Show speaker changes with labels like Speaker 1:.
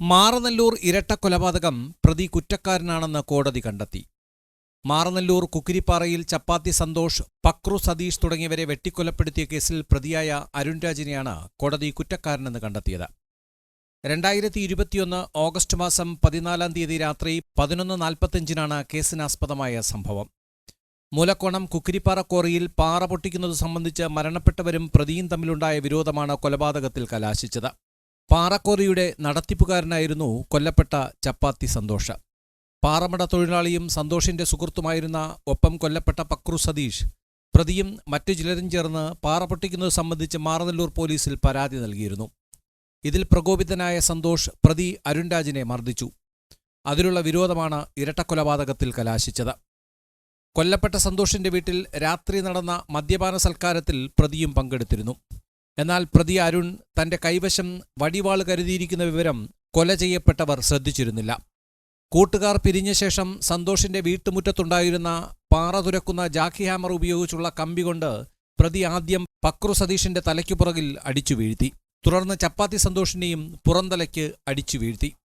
Speaker 1: മാറനല്ലൂർ ഇരട്ടക്കൊലപാതകം പ്രതി കുറ്റക്കാരനാണെന്ന് കോടതി കണ്ടെത്തി. മാറനല്ലൂർ കുക്കിരിപ്പാറയിൽ ചപ്പാത്തി സന്തോഷ് പക്രു സതീഷ് തുടങ്ങിയവരെ വെട്ടിക്കൊലപ്പെടുത്തിയ കേസിൽ പ്രതിയായ അരുൺരാജിനെയാണ് കോടതി കുറ്റക്കാരനെന്ന് കണ്ടെത്തിയത്. രണ്ടായിരത്തി ഇരുപത്തിയൊന്ന് ഓഗസ്റ്റ് മാസം പതിനാലാം തീയതി രാത്രി പതിനൊന്ന് നാൽപ്പത്തിയഞ്ചിനാണ് കേസിനാസ്പദമായ സംഭവം. മൂലക്കോണം കുക്കിരിപ്പാറ ക്വാറിയിൽ പാറ പൊട്ടിക്കുന്നത് സംബന്ധിച്ച് മരണപ്പെട്ടവരും പ്രതിയും തമ്മിലുണ്ടായ വിരോധമാണ് കൊലപാതകത്തിൽ കലാശിച്ചത്. പാറക്കോറിയുടെ നടത്തിപ്പുകാരനായിരുന്നു കൊല്ലപ്പെട്ട ചപ്പാത്തി സന്തോഷ. പാറമട തൊഴിലാളിയും സന്തോഷിന്റെ സുഹൃത്തുമായിരുന്ന ഒപ്പം കൊല്ലപ്പെട്ട പക്രു സതീഷ് പ്രതിയും മറ്റു ചിലരും ചേർന്ന് പാറ പൊട്ടിക്കുന്നത് സംബന്ധിച്ച് മാറനല്ലൂർ പോലീസിൽ പരാതി നൽകിയിരുന്നു. ഇതിൽ പ്രകോപിതനായ സന്തോഷ് പ്രതി അരുൺരാജിനെ മർദ്ദിച്ചു. അതിലുള്ള വിരോധമാണ് ഇരട്ടക്കൊലപാതകത്തിൽ കലാശിച്ചത്. കൊല്ലപ്പെട്ട സന്തോഷിന്റെ വീട്ടിൽ രാത്രി നടന്ന മദ്യപാന സൽക്കാരത്തിൽ പ്രതിയും പങ്കെടുത്തിരുന്നു. എന്നാൽ പ്രതി അരുൺ തന്റെ കൈവശം വടിവാൾ കരുതിയിരിക്കുന്ന വിവരം കൊല ചെയ്യപ്പെട്ടവർ ശ്രദ്ധിച്ചിരുന്നില്ല. കൂട്ടുകാർ പിരിഞ്ഞ ശേഷം സന്തോഷിന്റെ വീട്ടുമുറ്റത്തുണ്ടായിരുന്ന പാറ തുരക്കുന്ന ജാക്കി ഹാമർ ഉപയോഗിച്ചുള്ള കമ്പി കൊണ്ട് പ്രതി ആദ്യം പക്രു സതീഷിന്റെ തലയ്ക്കു പുറകിൽ അടിച്ചു വീഴ്ത്തി. തുടർന്ന് ചപ്പാത്തി സന്തോഷിനെയും പുറന്തലയ്ക്ക് അടിച്ചു വീഴ്ത്തി.